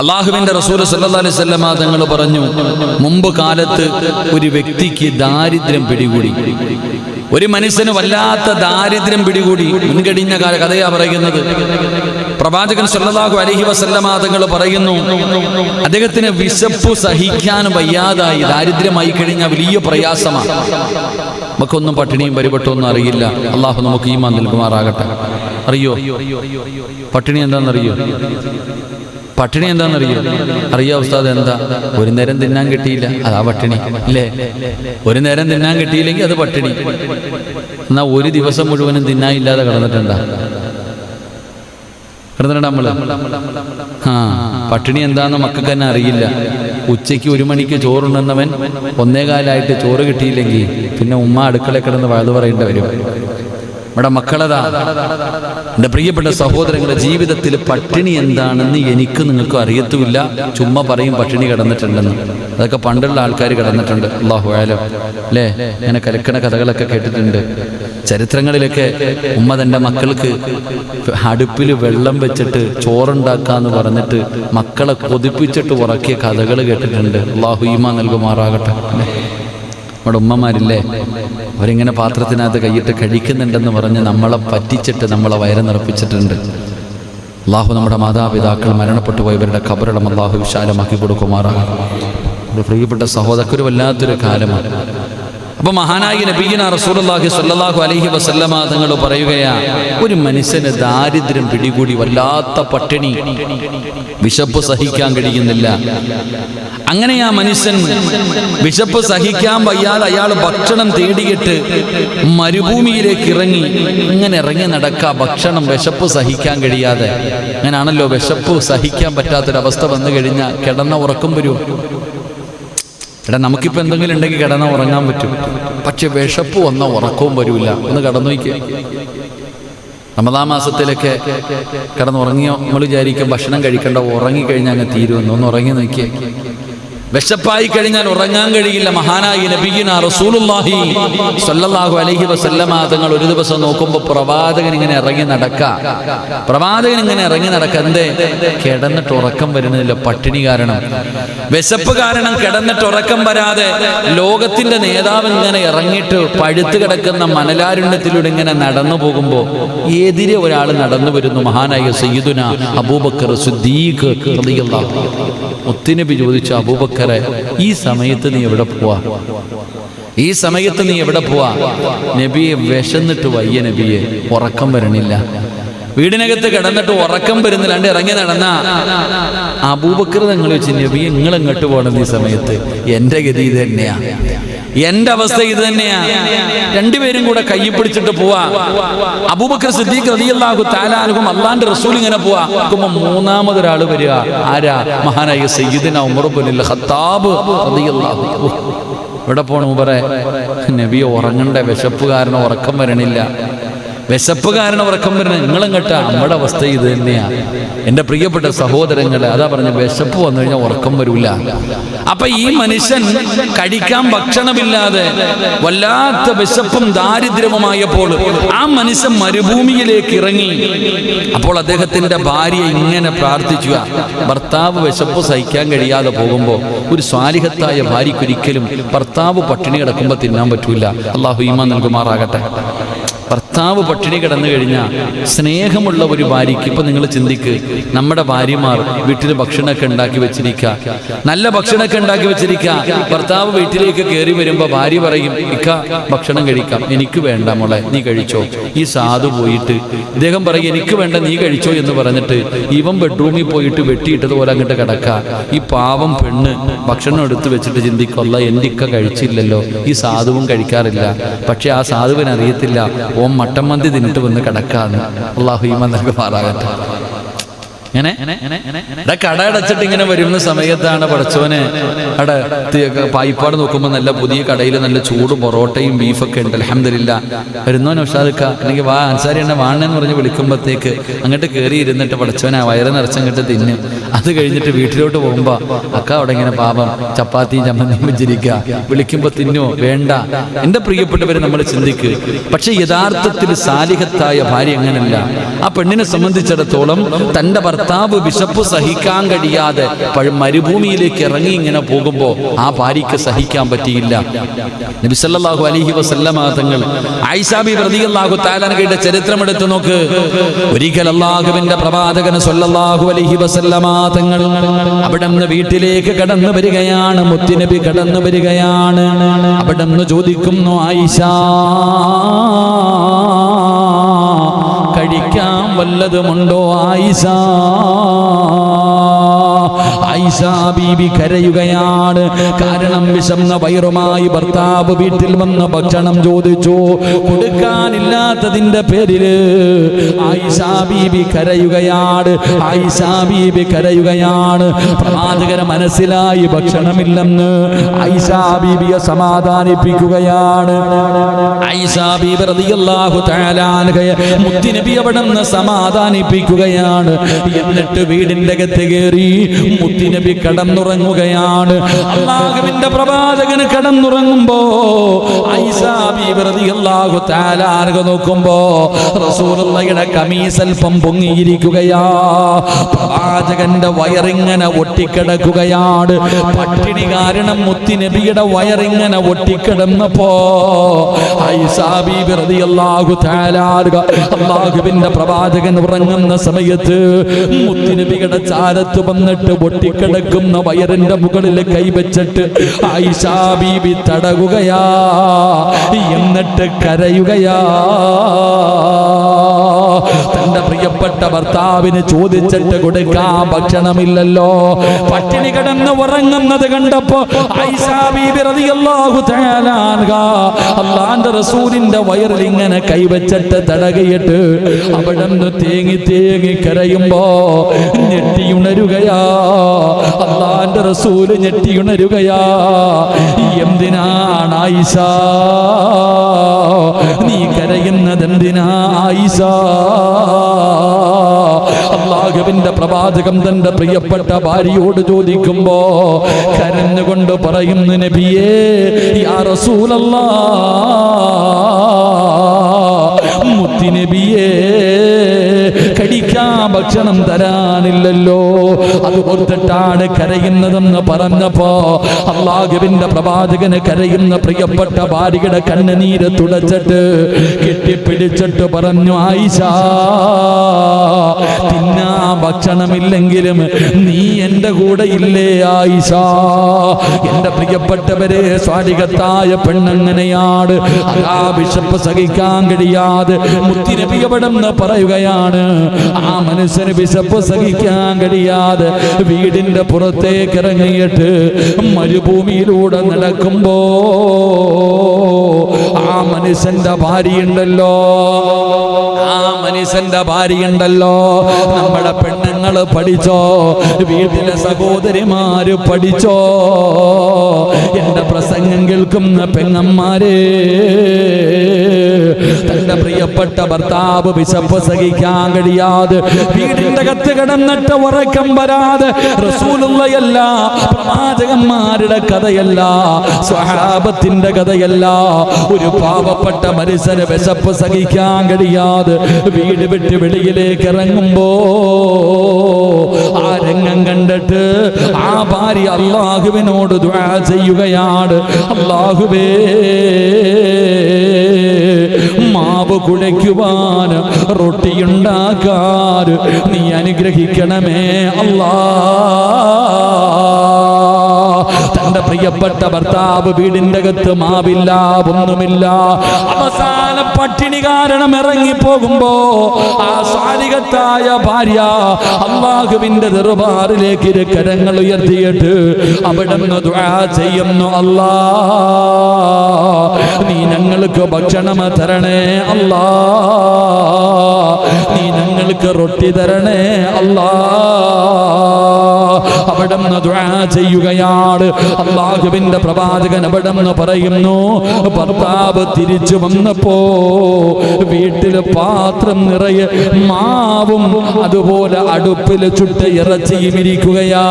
അള്ളാഹുവിന്റെ റസൂൽ സല്ലല്ലാഹു അലൈഹി വസല്ലമ തങ്ങൾ പറഞ്ഞു മുമ്പ് കാലത്ത് ഒരു വ്യക്തിക്ക് ദാരിദ്ര്യം പിടികൂടി. ഒരു മനുഷ്യന് വല്ലാത്ത ദാരിദ്ര്യം പിടികൂടി. മുൻകഴിഞ്ഞ കാല കഥയാ പറയുന്നത്. പ്രവാചകൻ സല്ലല്ലാഹു അലഹി വസല്ലമാതങ്ങൾ പറയുന്നു അദ്ദേഹത്തിന് വിശപ്പ് സഹിക്കാൻ വയ്യാതായി. ദാരിദ്ര്യമായി കഴിഞ്ഞ വലിയ പ്രയാസമാണ് നമുക്കൊന്നും പട്ടിണിയും പരിപട്ടൊന്നും അറിയില്ല. അള്ളാഹു നമുക്ക് ഈമാൻ നൽകുമാറാകട്ടെ. അറിയോ? പട്ടിണി എന്താണെന്നറിയോ? പട്ടിണി എന്താണെന്നറിയോ അറിയോ ഉസ്താദ് എന്താ? ഒരു നേരം തിന്നാൻ കിട്ടിയില്ല അതാ പട്ടിണി. അല്ലേ ഒരു നേരം തിന്നാൻ കിട്ടിയില്ലെങ്കിൽ അത് പട്ടിണി. എന്നാ ഒരു ദിവസം മുഴുവനും തിന്നാനില്ലാതെ കിടന്നിട്ടുണ്ടാ കിടന്നിട്ടുണ്ടാ നമ്മൾ? ആ പട്ടിണി എന്താന്ന് മക്കൾക്ക് തന്നെ അറിയില്ല. ഉച്ചയ്ക്ക് ഒരു മണിക്ക് ചോറുണ്ടെന്നവൻ ഒന്നേകാലായിട്ട് ചോറ് കിട്ടിയില്ലെങ്കിൽ പിന്നെ ഉമ്മ അടുക്കള കിടന്ന് വയത് പറയേണ്ടി വരും. നമ്മുടെ മക്കളതാ എന്റെ പ്രിയപ്പെട്ട സഹോദരങ്ങളുടെ ജീവിതത്തിൽ പട്ടിണി എന്താണെന്ന് എനിക്ക് നിങ്ങൾക്കും അറിയത്തുമില്ല. ചുമ്മാ പറയും പട്ടിണി കിടന്നിട്ടുണ്ടെന്ന്. അതൊക്കെ പണ്ടുള്ള ആൾക്കാർ കിടന്നിട്ടുണ്ട്. അള്ളാഹു ആയാലും അല്ലേ? ഇങ്ങനെ കലക്കണ കഥകളൊക്കെ കേട്ടിട്ടുണ്ട്. ചരിത്രങ്ങളിലൊക്കെ ഉമ്മ തന്റെ മക്കൾക്ക് അടുപ്പിൽ വെള്ളം വെച്ചിട്ട് ചോറുണ്ടാക്കാന്ന് പറഞ്ഞിട്ട് മക്കളെ കൊതിപ്പിച്ചിട്ട് ഉറക്കിയ കഥകൾ കേട്ടിട്ടുണ്ട്. അള്ളാഹു ഈമ നൽകുമാറാകട്ടെ. നമ്മുടെ ഉമ്മമാരില്ലേ? അവരിങ്ങനെ പാത്രത്തിനകത്ത് കൈയിട്ട് കഴിക്കുന്നുണ്ടെന്ന് പറഞ്ഞ് നമ്മളെ പറ്റിച്ചിട്ട് നമ്മളെ വയറ് നിറപ്പിച്ചിട്ടുണ്ട് അള്ളാഹു നമ്മുടെ മാതാപിതാക്കൾ മരണപ്പെട്ടു പോയവരുടെ ഖബറടം അള്ളാഹു വിശാലമാക്കി കൊടുക്കുമാറാണ്. പ്രിയപ്പെട്ട സഹോദരക്കൊരു വല്ലാത്തൊരു കാലമാണ്. അപ്പൊ മഹാനായി നബീന റസൂലുള്ളാഹി സ്വല്ലല്ലാഹു അലഹി വസല്ലമ തങ്ങൾ പറയുകയാണ് ഒരു മനുഷ്യന് ദാരിദ്ര്യം പിടികൂടി വല്ലാത്ത പട്ടിണി. വിശപ്പ് സഹിക്കാൻ കഴിയുന്നില്ല. അങ്ങനെ ആ മനുഷ്യൻ വിശപ്പ് സഹിക്കാൻ വയ്യാൽ അയാൾ ഭക്ഷണം തേടിയിട്ട് മരുഭൂമിയിലേക്ക് ഇറങ്ങി ഇങ്ങനെ ഇറങ്ങി നടക്കുക ഭക്ഷണം വിശപ്പ് സഹിക്കാൻ കഴിയാതെ. അങ്ങനെയാണല്ലോ വിശപ്പ് സഹിക്കാൻ പറ്റാത്തൊരവസ്ഥ വന്നു കഴിഞ്ഞാൽ കിടന്ന ഉറക്കം വരുമോ എടാ നമുക്കിപ്പോൾ എന്തെങ്കിലും ഉണ്ടെങ്കിൽ കിടന്ന ഉറങ്ങാൻ പറ്റും. പക്ഷെ വിശപ്പ് വന്ന ഉറക്കവും വരില്ല ഒന്ന് കടന്നു നോക്കിയേ റമദാ മാസത്തിലൊക്കെ കിടന്നുറങ്ങിയോ? നമ്മൾ വിചാരിക്കും ഭക്ഷണം കഴിക്കേണ്ട ഉറങ്ങിക്കഴിഞ്ഞാൽ അങ്ങ് തീരുമെന്ന്. ഒന്ന് ഉറങ്ങി നോക്കിയേ വിശപ്പായി കഴിഞ്ഞാൽ ഉറങ്ങാൻ കഴിയില്ല. മഹാനായി നബിയുന റസൂലുള്ളാഹി സല്ലല്ലാഹു അലൈഹി വസല്ലമ തങ്ങൾ ഒരു ദിവസം നോക്കുമ്പോൾ പ്രവാചകൻ ഇങ്ങനെ ഇറങ്ങി നടക്ക. പ്രവാചകൻ ഇങ്ങനെ ഇറങ്ങി നടക്ക. എന്തേ? കിടന്നിട്ട് ഉറക്കം വരുന്നില്ല പട്ടിണി കാരണം. വിശപ്പ് കാരണം കിടന്നിട്ട് ഉറക്കം വരാതെ ലോകത്തിന്റെ നേതാവ് ഇങ്ങനെ ഇറങ്ങിയിട്ട് പഴുത്ത് കിടക്കുന്ന മണലാരുണ്യത്തിലൂടെ ഇങ്ങനെ നടന്നു പോകുമ്പോൾ എതിരെ ഒരാൾ നടന്നു വരുന്നു. മഹാനായ സയ്യിദുന അബൂബക്കർ സുദ്ദീഖ് അൻഹു. ചോദിച്ച ചോദിച്ചു അബൂബക്കറെ ഈ സമയത്ത് നീ എവിടെ പോവാ? ഈ സമയത്ത് നീ എവിടെ പോവാ? നബിയെ വിശന്നിട്ട് വയ്യ നബിയെ ഉറക്കം വരണില്ല. വീടിനകത്ത് കിടന്നിട്ട് ഉറക്കം വരുന്നില്ല രണ്ട് ഇറങ്ങി നടന്ന. അബൂബക്കർ നിങ്ങൾ വെച്ച് നബി നിങ്ങൾ എങ്ങോട്ട് പോകണം ഈ സമയത്ത്? എന്റെ ഗതി ഇത് തന്നെയാ എന്റെ അവസ്ഥ ഇത് തന്നെയാ. രണ്ടുപേരും കൂടെ കൈ പിടിച്ചിട്ട് പോവാ. അബൂബക്കർ സിദ്ദീഖ് റളിയല്ലാഹു താലാനുഹും അള്ളാന്റെ റസൂൽ ഇങ്ങനെ പോവാ. നോക്കുമ്പോ മൂന്നാമതൊരാൾ വരിക. ആരാ? മഹാനായ സയ്യിദിന ഉമർ ബിൻ ഖത്താബ് റളിയല്ലാഹു അൻഹു. ഇവിടെ പോണു പറ നബിയെ ഉറങ്ങണ്ട. വിശപ്പ് കാരണം ഉറക്കം വരണില്ല. വിശപ്പ് കാരണം ഉറക്കം വരുന്നത് നിങ്ങളും കേട്ട നമ്മുടെ അവസ്ഥ ഇത് തന്നെയാണ് എന്റെ പ്രിയപ്പെട്ട സഹോദരങ്ങൾ അതാ പറഞ്ഞ വിശപ്പ് വന്നു കഴിഞ്ഞാൽ ഉറക്കം വരില്ല അപ്പൊ ഈ മനുഷ്യൻ കഴിക്കാൻ ഭക്ഷണമില്ലാതെ വല്ലാത്ത വിശപ്പും ദാരിദ്ര്യവുമായപ്പോൾ ആ മനുഷ്യൻ മരുഭൂമിയിലേക്ക് ഇറങ്ങി. അപ്പോൾ അദ്ദേഹത്തിന്റെ ഭാര്യ ഇങ്ങനെ പ്രാർത്ഥിക്കുക. ഭർത്താവ് വിശപ്പ് സഹിക്കാൻ കഴിയാതെ പോകുമ്പോൾ ഒരു സ്വാലിഹത്തായ ഭാര്യയ്ക്കൊരിക്കലും ഭർത്താവ് പട്ടിണി കിടക്കുമ്പോൾ തിന്നാൻ പറ്റൂല. അള്ളാഹു ഈമാ നൽകുമാറാകട്ടെ. ഭർത്താവ് പട്ടിണി കിടന്നു കഴിഞ്ഞാൽ സ്നേഹമുള്ള ഒരു ഭാര്യയ്ക്ക് ഇപ്പൊ നിങ്ങൾ ചിന്തിക്ക് നമ്മുടെ ഭാര്യമാർ വീട്ടിൽ ഭക്ഷണമൊക്കെ ഉണ്ടാക്കി വെച്ചിരിക്കുക നല്ല ഭക്ഷണമൊക്കെ ഉണ്ടാക്കി വെച്ചിരിക്കുക ഭർത്താവ് വീട്ടിലേക്ക് കയറി വരുമ്പോൾ ഭാര്യ പറയും ഇക്ക ഭക്ഷണം കഴിക്കാം. എനിക്ക് വേണ്ട മോളെ നീ കഴിച്ചോ. ഈ സാധു പോയിട്ട് ഇദ്ദേഹം പറയും എനിക്ക് വേണ്ട നീ കഴിച്ചോ എന്ന് പറഞ്ഞിട്ട് ഇവൻ ബെഡ്റൂമിൽ പോയിട്ട് വെട്ടിയിട്ടതുപോലെ അങ്ങോട്ട് കിടക്കുക ഈ പാവം പെണ്ണ് ഭക്ഷണം എടുത്ത് വെച്ചിട്ട് ചിന്തിക്കൊള്ള എന്റെ ഇക്ക കഴിച്ചില്ലല്ലോ. ഈ സാധുവും കഴിക്കാറില്ല. പക്ഷെ ആ സാധുവിന് അറിയത്തില്ല ഓം മട്ടമ്മന്തി തിന്നിട്ട് വന്ന് കിടക്കാന്ന്. അള്ളാഹു ഈമ നൽകുമാറാകട്ടെ. ഇങ്ങനെ കട അടച്ചിട്ട് ഇങ്ങനെ വരുന്ന സമയത്താണ് പടച്ചോന് അട പായിപ്പാട് നോക്കുമ്പോൾ നല്ല പുതിയ കടയിൽ നല്ല ചൂട് പൊറോട്ടയും ബീഫൊക്കെ ഉണ്ട്. അലഹമില്ല വരുന്നോ നൗഷാദക്ക? അല്ലെങ്കിൽ വാ അൻസാരി എന്നെ വാണെന്ന് പറഞ്ഞ് വിളിക്കുമ്പോഴത്തേക്ക് അങ്ങോട്ട് കയറി ഇരുന്നിട്ട് പടച്ചോനെ വയറ് നിറച്ചങ്ങോട്ട് തിന്ന്. അത് കഴിഞ്ഞിട്ട് വീട്ടിലോട്ട് പോകുമ്പോ അക്ക അവിടെ ഇങ്ങനെ പാപം ചപ്പാത്തിയും ചമ്മന്തിയും വെച്ചിരിക്കുക വിളിക്കുമ്പോ തിന്നോ വേണ്ട. എന്റെ പ്രിയപ്പെട്ടവരെ നമ്മൾ ചിന്തിക്ക്. പക്ഷെ യഥാർത്ഥത്തിൽ സാലിഹത്തായ ഭാര്യ അങ്ങനല്ല ആ പെണ്ണിനെ സംബന്ധിച്ചിടത്തോളം തന്റെ ഭർത്താവ് ഭർത്താവ് വിശപ്പ് സഹിക്കാൻ കഴിയാതെ മരുഭൂമിയിലേക്ക് ഇറങ്ങി ഇങ്ങനെ പോകുമ്പോൾ ആ ഭാര്യയ്ക്ക് സഹിക്കാൻ പറ്റിയില്ല. നബിസല്ലാഹു അലഹി വസല്ലമ തങ്ങൾ പ്രതികല്ലാഹു താലാനകയുടെ ചരിത്രം എടുത്തു നോക്ക്. ഒരിക്കൽ അള്ളാഹുവിന്റെ പ്രവാചകന് സൊല്ലാഹു അലഹി വസല്ലമ തങ്ങൾ അവിടെ നിന്ന് വീട്ടിലേക്ക് കടന്നു വരികയാണ്. മുത്തിനബി കടന്നു വരികയാണ്. അവിടെ നിന്ന് ചോദിക്കുന്നു ആയിഷ വല്ലതുമുണ്ടോ ആയിഷ? ആയിഷ ബീബി കരയുകയാണ്. കാരണം വിശന്ന വയറുമായി ഭർത്താവ് വീട്ടിൽ വന്ന് ഭക്ഷണം ചോദിച്ചു. കൊടുക്കാനില്ലാത്തതിന്റെ പേരിൽ ആയിഷാ ബീബി കരയുകയാണ്. ആയിഷാ ബീബി കരയുകയാണ്. പ്രവാചകന് മനസ്സിലായി ഭക്ഷണമില്ലെന്ന് ആയിഷാ ബീബിയെ സമാധാനിപ്പിക്കുകയാണ്. ആയിഷാ ബീബി റളിയല്ലാഹു തആല അൻഹയെ മുത്തുനബി അവിടെ സമാധാനിപ്പിക്കുകയാണ്. എന്നിട്ട് വീടിന്റെ അകത്ത് കയറി മുത്തുനബി കടന്നുറങ്ങുകയാണ്. അള്ളാഹുവിന്റെ പ്രവാചകന് കടന്നുറങ്ങുമ്പോ തആല അൻഹ നോക്കുമ്പോ റസൂലുള്ളാഹിയുടെ കമീസ് അല്പം പൊങ്ങിയിരിക്കുകയാ. പ്രവാചകന്റെ വയറിങ്ങനെ ഒട്ടിക്കിടക്കുകയാണ്. പട്ടിണി കാരണം മുത്തിനബിയുടെ വയറിങ്ങനെ ഒട്ടിക്കിടന്നപ്പോ തആല അൻഹ അള്ളാഹുവിന്റെ പ്രവാചകൻ ഉറങ്ങുന്ന സമയത്ത് മുത്തിനബിയുടെ ചാരത്ത് വന്നിട്ട് ഒട്ടിക്കിടക്കുന്ന വയറിന്റെ മുകളിൽ കൈവച്ചിട്ട് ആയിഷാ ബീബി തടകുകയാ എന്നിട്ട് കരയുകയാ. തന്റെ പ്രിയപ്പെട്ട ഭർത്താവിന് ചോദിച്ചിട്ട് കൊടുക്കാൻ ഭക്ഷണമില്ലല്ലോ. പട്ടിണി കിടന്ന് ഉറങ്ങുന്നത് കണ്ടപ്പോ അള്ളാന്റെ റസൂലിന്റെ വയറിൽ ഇങ്ങനെ കൈവച്ചിട്ട് തടകയിട്ട് അവിടെ നിന്ന് തേങ്ങി തേങ്ങി കരയുമ്പോ ഞെട്ടിയുണരുകയാ. അള്ളാന്റെ റസൂൽ ഞെട്ടിയുണരുകയാ. എന്തിനാണ് ആയിഷ നീ കരയുന്നത് എന്തിനാ ആയിഷ അള്ളാഹുവിന്റെ പ്രവാചകം തന്റെ പ്രിയപ്പെട്ട ഭാര്യയോട് ചോദിക്കുമ്പോ കരഞ്ഞുകൊണ്ട് പറയുന്നു നബിയേ യാ റസൂലല്ലാ മുത്തിനബിയേ കടിക്കാൻ ഭക്ഷണം തരാനില്ലല്ലോ. അത് കരയുന്നതെന്ന് പറഞ്ഞപ്പോ അള്ളാഹുവിന്റെ പ്രവാചകന് കരയുന്ന പ്രിയപ്പെട്ട ഭാര്യയുടെ കണ്ണുനീര് തുടച്ചിട്ട് കെട്ടിപ്പിടിച്ചിട്ട് പറഞ്ഞു ആയിഷ തിന്നാ ഭക്ഷണമില്ലെങ്കിലും നീ എന്റെ കൂടെ ഇല്ലേ ആയിഷ? എന്റെ പ്രിയപ്പെട്ടവരെ സ്വാലികത്തായ പെണ്ണങ്ങനെയാണ്. അതാ വിശപ്പ് സഹിക്കാൻ കഴിയാതെ മുത്തിനബി നിന്ന് പറയുകയാണ്. ആ മനുഷ്യന് വിശപ്പ് സഹിക്കാൻ കഴിയാതെ വീടിന്റെ പുറത്തേക്ക് ഇറങ്ങിയിട്ട് മരുഭൂമിയിലൂടെ നടക്കുമ്പോ ആ മനുഷ്യന്റെ ഭാര്യയുണ്ടല്ലോ. ആ മനുഷ്യന്റെ ഭാര്യയുണ്ടല്ലോ. നമ്മുടെ പെണ്ണുങ്ങൾ പഠിച്ചോ? വീട്ടിലെ സഹോദരിമാര് പഠിച്ചോ? എന്റെ പ്രസംഗം കേൾക്കുന്ന പെങ്ങന്മാരെ പ്രിയപ്പെട്ട ഭർത്താവ് വിശപ്പ് സഹിക്കാൻ കഴിയാതെ വീടിന്റെ കത്ത് കിടന്നിട്ട് ഉറക്കം വരാതെ റസൂലുള്ളയല്ല പ്രവാചകന്മാരുടെ കഥയല്ല സ്വഹാബത്തിന്റെ കഥയല്ല. ഒരു പാവപ്പെട്ട മനുഷ്യന് വിശപ്പ് സഹിക്കാൻ കഴിയാതെ വീട് വിട്ട് വെളിയിലേക്ക് ഇറങ്ങുമ്പോ ആ രംഗം കണ്ടിട്ട് ആ ഭാര്യ അള്ളാഹുവിനോട് ദുആ ചെയ്യുകയാണ്. അള്ളാഹുവേ മാവ് കുഴയ്ക്കുവാൻ റൊട്ടിയുണ്ടാക്കാൻ നീ അനുഗ്രഹിക്കണമേ അല്ലാ. തന്റെ പ്രിയപ്പെട്ട ഭർത്താവ് വീടിന്റെ അകത്ത് മാവില്ല ഒന്നുമില്ല. അവസാന പട്ടിണി കാരണം ഇറങ്ങിപ്പോകുമ്പോ ആ സാരികത്തായ ഭാര്യ അള്ളാഹുവിന്റെ ദർബാറിലേക്ക് കരങ്ങൾ ഉയർത്തിയിട്ട് അവിടെ നിന്ന് ദുആ ചെയ്യുന്നു അല്ലാ നീ ഞങ്ങൾക്ക് ഭക്ഷണം തരണേ അല്ലാ. നീ ഞങ്ങൾക്ക് റൊട്ടി തരണേ അല്ലാ. അവിടെ ദുആ ചെയ്യുകയാണ്. അള്ളാഹുവിന്റെ പ്രവാചകൻ അവിടെ നിന്ന് പറയുന്നു ഭർത്താവ് തിരിച്ചു വന്നപ്പോ വീട്ടിൽ പാത്രം നിറയെ മാവും അതുപോലെ അടുപ്പിൽ ചുട്ട ഇറച്ചിയും ഇരിക്കുകയാ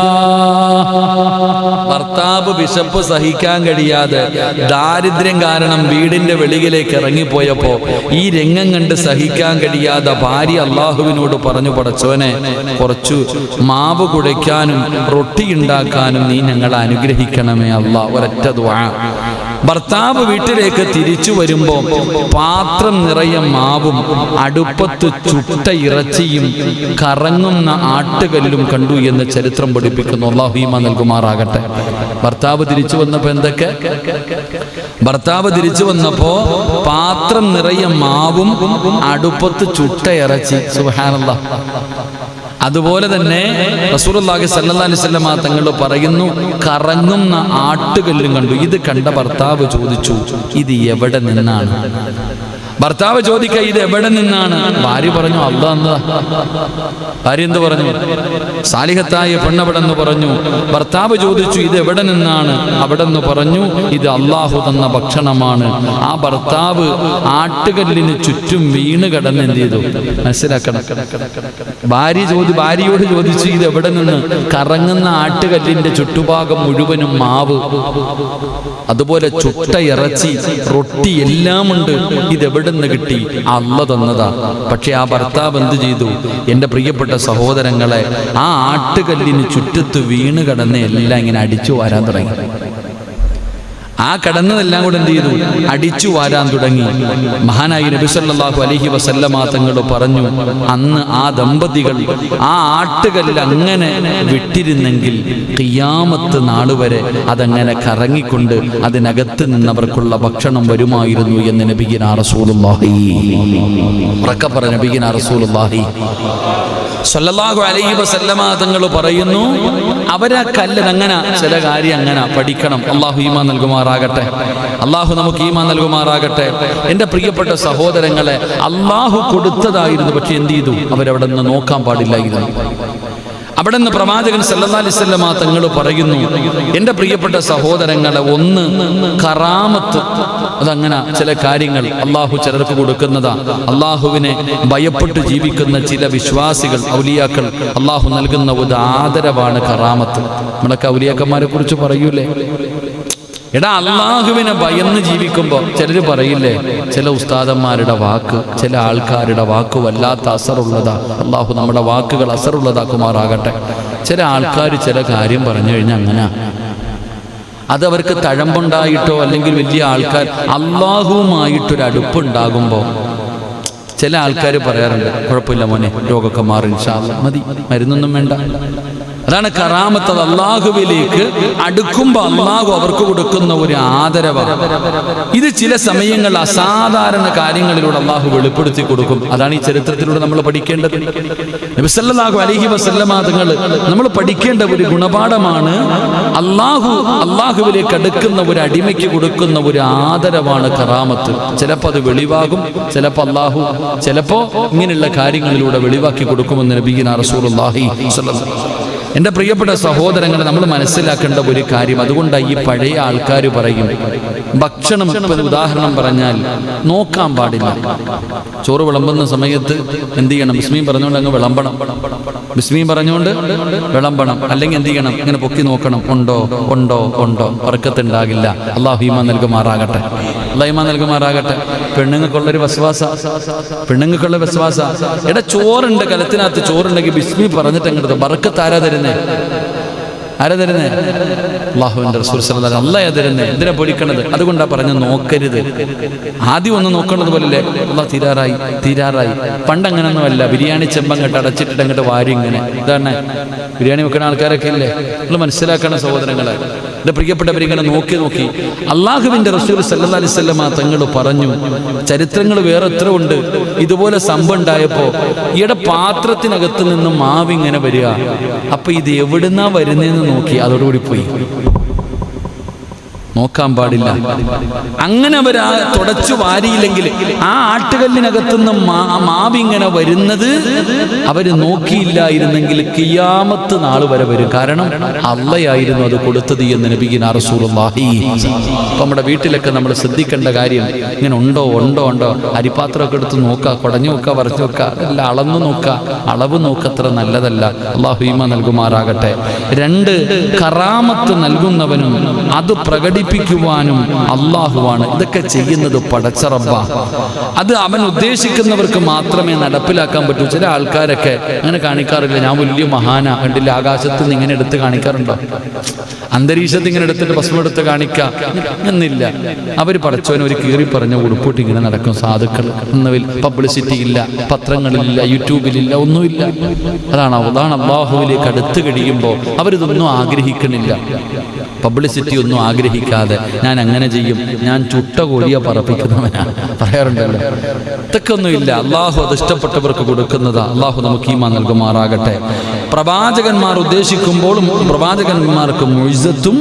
ഭർത്താവ് വിശപ്പ് സഹിക്കാൻ കഴിയാതെ ദാരിദ്ര്യം കാരണം വീടിന്റെ വെളിയിലേക്ക് ഇറങ്ങിപ്പോയപ്പോ ഈ രംഗം കണ്ട് സഹിക്കാൻ കഴിയാതെ ഭാര്യ അള്ളാഹുവിനോട് പറഞ്ഞു പടച്ചോനെ കുറച്ചു മാവ് കുഴയ്ക്കാനും റൊട്ടി ഉണ്ടാക്കാനും നീ ഞങ്ങളെ അനുഗ്രഹിക്കണമേ അല്ല ഒരൊറ്റ ദ്വാ ഭർത്താവ് വീട്ടിലേക്ക് തിരിച്ചു വരുമ്പോൾ പാത്രം നിറയെ മാവും അടുപ്പത്ത് ചുട്ട ഇറച്ചിയും കറങ്ങുന്ന ആട്ടുകല്ലും കണ്ടു എന്ന് ചരിത്രം പഠിപ്പിക്കുന്നു. അള്ളാഹുമ നൽകുമാറാകട്ടെ. ഭർത്താവ് തിരിച്ചു വന്നപ്പോ എന്തൊക്കെ? ഭർത്താവ് തിരിച്ചു വന്നപ്പോ പാത്രം നിറയെ മാവും അടുപ്പത്ത് ചുട്ട ഇറച്ചി. സുഹാനല്ല അതുപോലെ തന്നെ റസൂലുള്ളാഹി സല്ലല്ലാഹു അലൈഹി വസല്ലമ തങ്ങൾ പറയുന്നു കറങ്ങുന്ന ആട്ടുകല്ലും കണ്ടു. ഇത് കണ്ട ഭർത്താവ് ചോദിച്ചു ഇത് എവിടെ നിന്നാണ്? ഭർത്താവ് ചോദിക്ക ഇത് എവിടെ നിന്നാണ്? ഭാര്യ പറഞ്ഞു അള്ളാ. ഭാര്യ എന്ത് പറഞ്ഞു? സാലിഹത്തായ പെണ്ണവിടെന്ന് പറഞ്ഞു ഭർത്താവ് ചോദിച്ചു ഇത് എവിടെ നിന്നാണ്? അവിടെ നിന്ന് പറഞ്ഞു ഇത് അള്ളാഹു തന്ന ഭക്ഷണമാണ്. ആ ഭർത്താവ് ആട്ടുകല്ലിന് ചുറ്റും വീണ് കിടന്ന് എന്ത് ചെയ്തു? മനസ്സിലാക്കണം. ഭാര്യ ചോദി ഭാര്യയോട് ചോദിച്ചു ഇത് എവിടെ നിന്ന്? കറങ്ങുന്ന ആട്ടുകല്ലിന്റെ ചുറ്റുഭാഗം മുഴുവനും മാവ്. അതുപോലെ ചുട്ട ഇറച്ചി റൊട്ടി എല്ലാം ഉണ്ട് ഇത് എവിടെ നിന്ന് കിട്ടി? അള്ള തന്നതാ. പക്ഷെ ആ ഭർത്താവ് എന്ത് ചെയ്തു? എന്റെ പ്രിയപ്പെട്ട സഹോദരങ്ങളെ ആ ആട്ടുകല്ലിന് ചുറ്റത്ത് വീണ് കിടന്ന് എല്ലാം ഇങ്ങനെ അടിച്ചു വരാൻ തുടങ്ങി. ആ കടന്നതെല്ലാം കൂടെ എന്ത് ചെയ്തു? അടിച്ചു വാരാൻ തുടങ്ങി. മഹാനായി നബിസല്ലാഹു അലഹി വസല്ലമ തങ്ങൾ പറഞ്ഞു അന്ന് ആ ദമ്പതികൾ ആ ആട്ടുകല്ലിൽ അങ്ങനെ വിട്ടിരുന്നെങ്കിൽ കിയാമത്ത് നാൾ വരെ അതങ്ങനെ കറങ്ങിക്കൊണ്ട് അതിനകത്ത് നിന്നവർക്കുള്ള ഭക്ഷണം വരുമായിരുന്നു എന്ന് നബിഗിന റസൂലുള്ളാഹി. ഉറക്കപ്പറ പറ നബിഗിന റസൂലുള്ളാഹി. സല്ലല്ലാഹു അലൈഹി വസല്ലമ തങ്ങൾ പറയുന്നു അവരാ കല്ല് അങ്ങനെ ചില കാര്യം അങ്ങനെ പഠിക്കണം. അള്ളാഹു ഈമാ നൽകുമാറാകട്ടെ. അള്ളാഹു നമുക്ക് ഈമാ നൽകുമാറാകട്ടെ. എന്റെ പ്രിയപ്പെട്ട സഹോദരങ്ങളെ അള്ളാഹു കൊടുത്തതായിരുന്നു പക്ഷെ എന്ത് ചെയ്തു? അവരവിടെ നിന്ന് നോക്കാൻ പാടില്ലായിരുന്നു അവിടെ നിന്ന് പ്രവാചകൻ സല്ലാസ്വല്ലമ തങ്ങൾ പറയുന്നു എന്റെ പ്രിയപ്പെട്ട സഹോദരങ്ങളെ ഒന്ന് കറാമത്ത്. അതങ്ങനെ ചില കാര്യങ്ങൾ അള്ളാഹു ചിലർക്ക് കൊടുക്കുന്നതാ. അള്ളാഹുവിനെ ഭയപ്പെട്ട് ജീവിക്കുന്ന ചില വിശ്വാസികൾ ഔലിയാക്കൾ അള്ളാഹു നൽകുന്ന ഒരു ആദരവാണ് കറാമത്ത്. നമ്മളൊക്കെ ഔലിയാക്കന്മാരെ കുറിച്ച് പറയൂലേ? എടാ അള്ളാഹുവിനെ ഭയന്ന് ജീവിക്കുമ്പോൾ ചിലർ പറയില്ലേ ചില ഉസ്താദന്മാരുടെ വാക്ക് ചില ആൾക്കാരുടെ വാക്ക് വല്ലാത്ത അസറുള്ളതാ. അള്ളാഹു നമ്മുടെ വാക്കുകൾ അസറുള്ളതാക്കുമാറാകട്ടെ. ചില ആൾക്കാർ ചില കാര്യം പറഞ്ഞു കഴിഞ്ഞാൽ അങ്ങനെ. അതവർക്ക് തഴമ്പുണ്ടായിട്ടോ അല്ലെങ്കിൽ വലിയ ആൾക്കാർ അള്ളാഹുവുമായിട്ടൊരു അടുപ്പുണ്ടാകുമ്പോൾ ചില ആൾക്കാർ പറയാറുണ്ട് കുഴപ്പമില്ല മോനെ രോഗമൊക്കെ മാറി. മതി മരുന്നൊന്നും വേണ്ട. അതാണ് കറാമത്ത് അള്ളാഹുവിലേക്ക് അടുക്കുമ്പോൾ അള്ളാഹു അവർക്ക് കൊടുക്കുന്ന ഒരു ആദരവാണ് ഇത് ചില സമയങ്ങൾ അസാധാരണ കാര്യങ്ങളിലൂടെ അള്ളാഹു വെളിപ്പെടുത്തി കൊടുക്കും. അതാണ് ഈ ചരിത്രത്തിലൂടെ നമ്മൾ പഠിക്കേണ്ടത്. നബിസല്ലാഹു അലഹി വസല്ലമ തങ്ങൾ നമ്മൾ പഠിക്കേണ്ട ഒരു ഗുണപാഠമാണ് അള്ളാഹു അള്ളാഹുവിലേക്ക് അടുക്കുന്ന ഒരു അടിമയ്ക്ക് കൊടുക്കുന്ന ഒരു ആദരവാണ് കറാമത്ത്. ചിലപ്പോൾ അത് വെളിവാകും ചിലപ്പോൾ അള്ളാഹു ചിലപ്പോൾ ഇങ്ങനെയുള്ള കാര്യങ്ങളിലൂടെ വെളിവാക്കി കൊടുക്കുമെന്ന് നബീന റസൂലുള്ളാഹി എന്റെ പ്രിയപ്പെട്ട സഹോദരങ്ങളെ നമ്മൾ മനസ്സിലാക്കേണ്ട ഒരു കാര്യം അതുകൊണ്ടാണ് ഈ പഴയ ആൾക്കാർ പറയും ഭക്ഷണം ഉദാഹരണം പറഞ്ഞാൽ നോക്കാൻ പാടില്ല. ചോറ് വിളമ്പുന്ന സമയത്ത് എന്ത് ചെയ്യണം? ബിസ്മീം പറഞ്ഞുകൊണ്ട് അങ്ങ് വിളമ്പണം. ബിസ്മീം പറഞ്ഞുകൊണ്ട് വിളമ്പണം. അല്ലെങ്കിൽ എന്ത് ചെയ്യണം? ഇങ്ങനെ പൊക്കി നോക്കണം. ഉണ്ടോ? ഉണ്ടോ? ഉണ്ടോ? ഉറക്കത്തുണ്ടാകില്ല. അള്ളാഹു ഹീമ നൽകുമാറാകട്ടെ. അള്ളാഹ് ഈമാൻ നൽകുമാറാകട്ടെ. പെണ്ണുങ്ങൾക്കുള്ളൊരു വിശ്വാസ പെണ്ണുങ്ങൾക്കുള്ള വിശ്വാസ എടാ ചോറുണ്ട് കലത്തിനകത്ത് ചോറുണ്ടെങ്കിൽ ബിസ്മി പറഞ്ഞിട്ട് അങ്ങോട്ട് ബറക്കത്ത് ആരാ തരുന്നേ? ആരാ തരുന്നേ? അള്ളാഹുവിന്റെ റസൂൽ അള്ളാഹ് തരുന്നേ? എന്തിനാ പൊടിക്കണത്? അതുകൊണ്ടാ പറഞ്ഞ് നോക്കരുത്. ആദ്യം ഒന്ന് നോക്കണത് പോലല്ലേ? അള്ളാഹ് തീരാറായി തീരാറായി. പണ്ട് ബിരിയാണി ചെമ്പം കെട്ട് അടച്ചിട്ടിട്ട് അങ്ങോട്ട് വാരി ഇങ്ങനെ. ഇതാണ്? ബിരിയാണി വെക്കുന്ന ആൾക്കാരൊക്കെ ഇല്ലേ നമ്മൾ മനസ്സിലാക്കണം സഹോദരങ്ങളെ. എന്റെ പ്രിയപ്പെട്ടവരിങ്ങനെ നോക്കി നോക്കി അള്ളാഹുവിന്റെ റസൂൽ സല്ലാ അലൈഹി വസല്ലമ തങ്ങൾ പറഞ്ഞു ചരിത്രങ്ങൾ വേറെ എത്ര ഉണ്ട്. ഇതുപോലെ സംഭവം ഉണ്ടായപ്പോ ഈയുടെ പാത്രത്തിനകത്ത് നിന്ന് മാവിങ്ങനെ വരിക. അപ്പൊ ഇത് എവിടുന്നാ വരുന്നതെന്ന് നോക്കി അതോടുകൂടി പോയി. നോക്കാൻ പാടില്ല. അങ്ങനെ അവർ ആ തുടച്ചു വാരിയില്ലെങ്കിൽ ആ ആട്ടുകല്ലിനകത്തുനിന്ന് മാവിങ്ങനെ വരുന്നത് അവർ നോക്കിയില്ലായിരുന്നെങ്കിൽ കിയാമത്ത് നാൾ വരെ വരും. കാരണം അള്ളയായിരുന്നു അത് കൊടുത്തത് എന്ന് നബിഗിന റസൂലുള്ളാഹി. അപ്പം നമ്മുടെ വീട്ടിലൊക്കെ നമ്മൾ ശ്രദ്ധിക്കേണ്ട കാര്യം ഇങ്ങനെ ഉണ്ടോ ഉണ്ടോ ഉണ്ടോ? അരിപാത്രമൊക്കെ എടുത്ത് നോക്കുക കുടഞ്ഞു നോക്കുക വരച്ചു നോക്കുക അല്ല അളന്നു നോക്കുക അളവ് നോക്കത്ര നല്ലതല്ല. അള്ളാഹു ഈമ നൽകുമാറാകട്ടെ. രണ്ട് കറാമത്ത് നൽകുന്നവനും അത് പ്രകടിപ്പിക്കുവാനും അള്ളാഹുവാണ് ഇതൊക്കെ ചെയ്യുന്നത് പടച്ചറബ അത് അവൻ ഉദ്ദേശിക്കുന്നവർക്ക് മാത്രമേ നടപ്പിലാക്കാൻ പറ്റൂ. ചില ആൾക്കാരൊക്കെ അങ്ങനെ കാണിക്കാറില്ല. ഞാൻ വലിയ മഹാന. കണ്ടില്ല? ആകാശത്ത് നിന്ന് ഇങ്ങനെ എടുത്ത് കാണിക്കാറുണ്ടോ? അന്തരീക്ഷത്തിൽ ഇങ്ങനെ എടുത്തിട്ട് ഭസ്മം എടുത്ത് കാണിക്ക. എന്നില്ല അവർ പടച്ചവനെ ഒരു കീറി പറഞ്ഞ ഉടുപ്പിട്ട് ഇങ്ങനെ നടക്കും. സാധുക്കൾ എന്നതിൽ പബ്ലിസിറ്റി ഇല്ല. പത്രങ്ങളില്ല യൂട്യൂബിലില്ല. ഒന്നുമില്ല. അതാണ് അതാണ് അള്ളാഹുവിലേക്ക് അടുത്ത് കഴിയുമ്പോൾ അവരിതൊന്നും ആഗ്രഹിക്കണില്ല പബ്ലിസിറ്റി ഒന്നും ആഗ്രഹിക്കാതെ ഞാൻ അങ്ങനെ ചെയ്യും. ഞാൻ ചുട്ട കോഴിയെ പറപ്പിക്കുന്നവനാണ്. പറയാറുണ്ടല്ലോ. ഇതൊക്കെ ഒന്നുമില്ല. അള്ളാഹു അത് ഇഷ്ടപ്പെട്ടവർക്ക് കൊടുക്കുന്നതാ. അള്ളാഹു നമുക്ക് ഈമാ നൽകുമാറാകട്ടെ. പ്രവാചകന്മാർ ഉദ്ദേശിക്കുമ്പോഴും പ്രവാചകന്മാർക്ക് മുഴുത്തും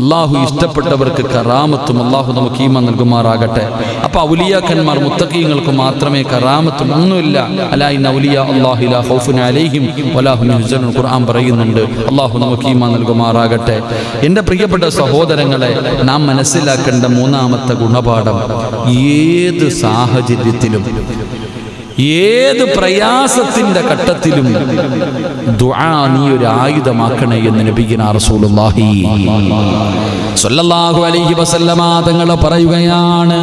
അള്ളാഹു ഇഷ്ടപ്പെട്ടവർക്ക് കറാമത്തും അള്ളാഹു നമുക്ക് ഈമ നൽകുമാറാകട്ടെ. അപ്പൊ ഔലിയാക്കന്മാർ മുത്തക്കീങ്ങൾക്ക് മാത്രമേ കറാമത്തും ഒന്നുമില്ല. അലാ ഖുർആൻ പറയുന്നുണ്ട് അള്ളാഹു നമുക്ക് ഈമ നൽകുമാറാകട്ടെ. എന്റെ പ്രിയപ്പെട്ട സഹോദരങ്ങളെ നാം മനസ്സിലാക്കേണ്ട മൂന്നാമത്തെ ഗുണപാഠം ഏത് സാഹചര്യത്തിലും ഏത് പ്രയാസത്തിന്റെ ഘട്ടത്തിലും ദുആ നീ ഒരു ആയുധമാക്കണേ എന്ന് നബിഗിന റസൂലുള്ളാഹി സ്വല്ലല്ലാഹു അലൈഹി വസല്ലമ തങ്ങൾ പറയുകയാണ്.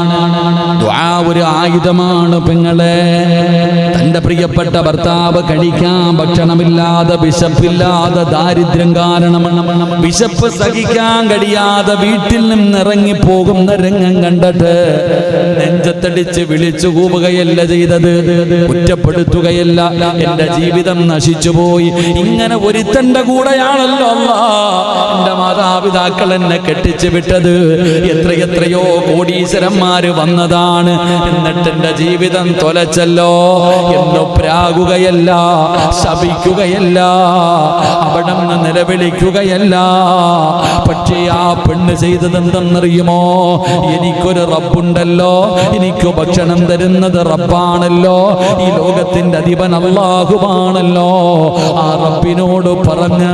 ദുആ ഒരു ആയുധമാണ് പെങ്ങളെ. തന്റെ പ്രിയപ്പെട്ട ഭർത്താവ് കഴിക്കാൻ ഭക്ഷണമില്ലാതെ വിശപ്പില്ലാതെ ദാരിദ്ര്യം കാരണം വിശപ്പ് സഹിക്കാൻ കഴിയാതെ വീട്ടിൽ നിന്ന് ഇറങ്ങി പോകുന്ന രംഗം കണ്ടിട്ട് നെഞ്ചത്തടിച്ച് വിളിച്ചു കൂവുകയല്ല ചെയ്തത്. കുറ്റപ്പെടുത്തുകയല്ല. എന്റെ ജീവിതം നശിച്ചുപോയി. ഇങ്ങനെ ഒരുത്തന്റെ കൂടെയാണല്ലോ എന്റെ മാതാപിതാക്കൾ എന്നെ കെട്ടിച്ചു വിട്ടത്. എത്രയെത്രയോ കോടീശ്വരന്മാര് വന്നതാണ്. എന്നിട്ട് എന്റെ ജീവിതം തൊലച്ചല്ലോ. എന്ന് പ്രാകുകയല്ല. ശപിക്കുകയല്ല. അവിടെ നിന്ന് നിലവിളിക്കുകയല്ല. പക്ഷേ ആ പെണ്ണ് ചെയ്തത് എന്തെന്നറിയുമോ എനിക്കൊരു റബ്ബുണ്ടല്ലോ. എനിക്ക് ഭക്ഷണം തരുന്നത് റബ്ബാണല്ലോ. ഈ ലോകത്തിന്റെ അധിപൻ അള്ളാഹുവാണല്ലോ ആ റബ്ബിനോട് പറഞ്ഞ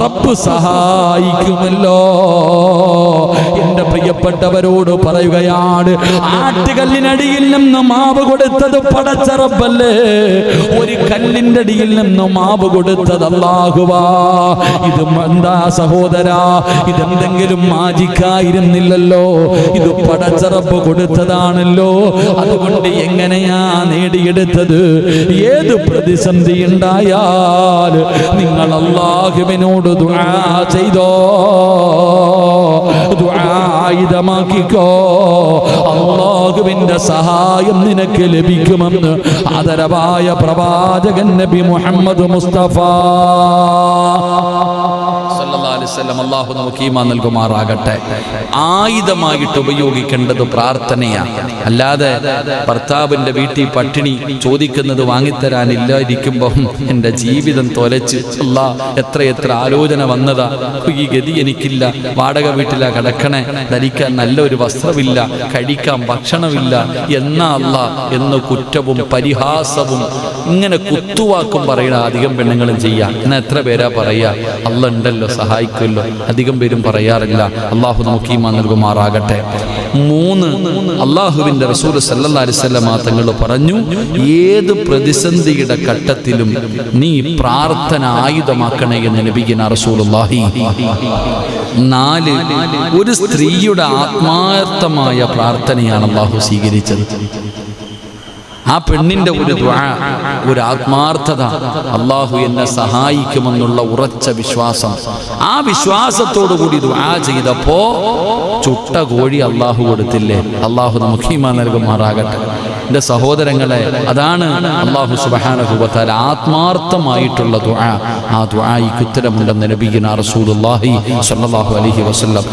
റബ്ബ് സഹായിക്കുമല്ലോ. എന്റെ പ്രിയപ്പെട്ടവരോട് പറയുകയാണ് ആട്ടുകല്ലിനടിയിൽ നിന്ന് മാവ് കൊടുത്തത് പടച്ച റബ്ബല്ലേ? ഒരു കല്ലിന്റെ അടിയിൽ നിന്ന് മാവ് കൊടുത്തത് അല്ലാഹുവാ. ഇത് എന്താ സഹോദരാ ഇതെന്തെങ്കിലും മാജിക്കായിരുന്നില്ലല്ലോ. ഇത് പടച്ച റബ്ബ് കൊടുത്തതാണല്ലോ. അതുകൊണ്ട് എങ്ങനെയാ നേടിയെടുത്തത്? ഏത് പ്രതിസന്ധി ഉണ്ടായാൽ നിങ്ങൾ അള്ളാഹുവിനോട് ദുആ ചെയ്തോ? ദുആ ആയുധമാക്കിക്കോ അള്ളാഹുവിന്റെ സഹായം നിനക്ക് ലഭിക്കുമെന്ന് ആദരവായ പ്രവാചകൻ നബി മുഹമ്മദ് മുസ്തഫ. അലൈഹി അള്ളാഹു നമുക്ക് ഈമാൻ നൽകുമാറാകട്ടെ. ആയുധമായിട്ട് ഉപയോഗിക്കേണ്ടത് പ്രാർത്ഥനയാണ് അല്ലാതെ ഭർത്താവിന്റെ വീട്ടിൽ പട്ടിണി ചോദിക്കുന്നത് വാങ്ങിത്തരാനില്ലായിരിക്കുമ്പം എന്റെ ജീവിതം തൊലച്ച് അല്ലാ എത്ര എത്ര ആലോചന വന്നതാ. ഈ ഗതി എനിക്കില്ല. വാടക വീട്ടിലാ കിടക്കണേ. ധരിക്കാൻ നല്ലൊരു വസ്ത്രമില്ല. കഴിക്കാൻ ഭക്ഷണമില്ല. എന്നാ അല്ല എന്ന് കുറ്റവും പരിഹാസവും ഇങ്ങനെ കുത്തുവാക്കും പറയണ അധികം പെണ്ണുങ്ങളും ചെയ്യാം. എന്നാ എത്ര പേരാ പറയാ? അല്ല ഉണ്ടല്ലോ സഹായിക്കുമല്ലോ അധികം പേരും പറയാറില്ല. അള്ളാഹു നമുക്ക് ഈ നൽകുമാറാകട്ടെ. മൂന്ന് അള്ളാഹുവിന്റെ റസൂൽ സല്ലല്ലാഹു അലൈഹി വസല്ലമ തങ്ങൾ പറഞ്ഞു ഏത് പ്രതിസന്ധിയുടെ ഘട്ടത്തിലും നീ പ്രാർത്ഥന ആയുധമാക്കണേ എന്ന് ലഭിക്കുന്ന റസൂലുള്ളാഹി. നാല് ഒരു സ്ത്രീയുടെ ആത്മാർത്ഥമായ പ്രാർത്ഥനയാണ് അള്ളാഹു സ്വീകരിച്ചത്. ആ പെണ്ണിന്റെ ഒരു ഒരു ആത്മാർത്ഥത. അള്ളാഹു എന്നെ സഹായിക്കുമെന്നുള്ള ഉറച്ച വിശ്വാസം. ആ വിശ്വാസത്തോടു കൂടി ദ്വാ ചെയ്തപ്പോ ചുട്ട കോഴി അള്ളാഹു കൊടുത്തില്ലേ? അള്ളാഹു നമുക്ക് ഈമാൻ നൽകുമാറാകട്ടെ. എന്റെ സഹോദരങ്ങളെ അതാണ് അള്ളാഹു സുബഹാനഹുബത്താൽ ആത്മാർത്ഥമായിട്ടുള്ള ദ്വാ ആ ദ്വായിക്ക് ഉത്തരമുണ്ടെന്ന് നബീന റസൂലുള്ളാഹി സ്വല്ലല്ലാഹു അലൈഹി വസല്ലം